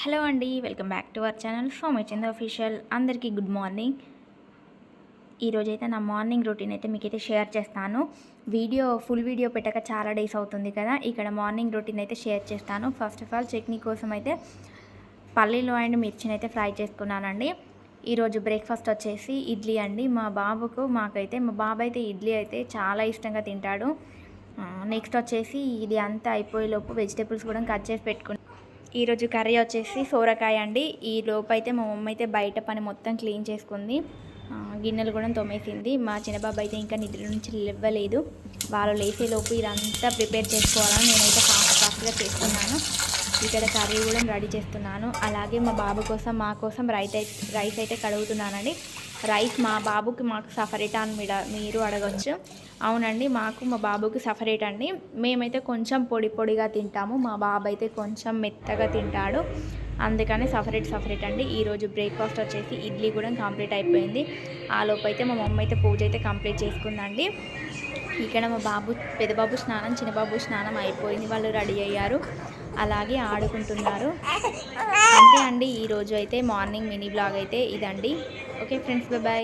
Hello అండి welcome back to our channel Somachand official అందరికీ good morning. ఈరోజైతే నా మార్నింగ్ రొటీన్ అయితే మీకైతే షేర్ చేస్తాను. వీడియో ఫుల్ వీడియో పెట్టక చాలా డేస్ అవుతుంది కదా ఇక్కడ మార్నింగ్ రొటీన్ అయితే షేర్ చేస్తాను. ఫస్ట్ ఆఫ్ ఆల్ చట్నీ కోసం అయితే పల్లీలు అండ్ మిర్చిని అయితే ఫ్రై చేసుకున్నానండి. ఈరోజు బ్రేక్ఫాస్ట్ వచ్చేసి ఇడ్లీ అండి. మా బాబుకు మాకైతే మా బాబు అయితే ఇడ్లీ అయితే చాలా ఇష్టంగా తింటాడు. నెక్స్ట్ వచ్చేసి ఇది అంతా అయిపోయేలోపు వెజిటేబుల్స్ కూడా కట్ చేసి పెట్టుకున్నాను. ఈరోజు కర్రీ వచ్చేసి సోరకాయ అండి. ఈ లోపైతే మా మమ్మీ అయితే బయట పని మొత్తం క్లీన్ చేసుకుంది. గిన్నెలు కూడా తోమేసింది. మా చిన్నబాబు అయితే ఇంకా నిద్ర నుంచి ఇవ్వలేదు వాళ్ళు లేసేలోపు ఇదంతా ప్రిపేర్ చేసుకోవాలని నేనైతే ఫాస్ట్ ఫాస్ట్గా చేస్తున్నాను. ఇక్కడ కర్రీ కూడా రెడీ చేస్తున్నాను. అలాగే మా బాబు కోసం మా కోసం రైస్ అయితే రైస్ అయితే కడుగుతున్నానండి. రైస్ మా బాబుకి మాకు సపరేట్ అని మీడ మీరు అడగచ్చు. అవునండి మాకు మా బాబుకి సపరేట్ అండి. మేమైతే కొంచెం పొడి పొడిగా తింటాము. మా బాబు అయితే కొంచెం మెత్తగా తింటాడు. అందుకని సపరేట్ సపరేట్ అండి. ఈరోజు బ్రేక్ఫాస్ట్ వచ్చేసి ఇడ్లీ కూడా కంప్లీట్ అయిపోయింది. ఆ లోపు అయితే మా మమ్మీ అయితే పూజ అయితే కంప్లీట్ చేసుకుందండి. ఇక్కడ మా బాబు పెద్ద బాబు స్నానం చిన్న బాబు స్నానం అయిపోయింది. వాళ్ళు రెడీ అయ్యారు. అలాగే ఆడుకుంటున్నారు. అండి. ఈరోజు అయితే మార్నింగ్ మినీ బ్లాగ్ అయితే ఇదండి. Okay friends bye.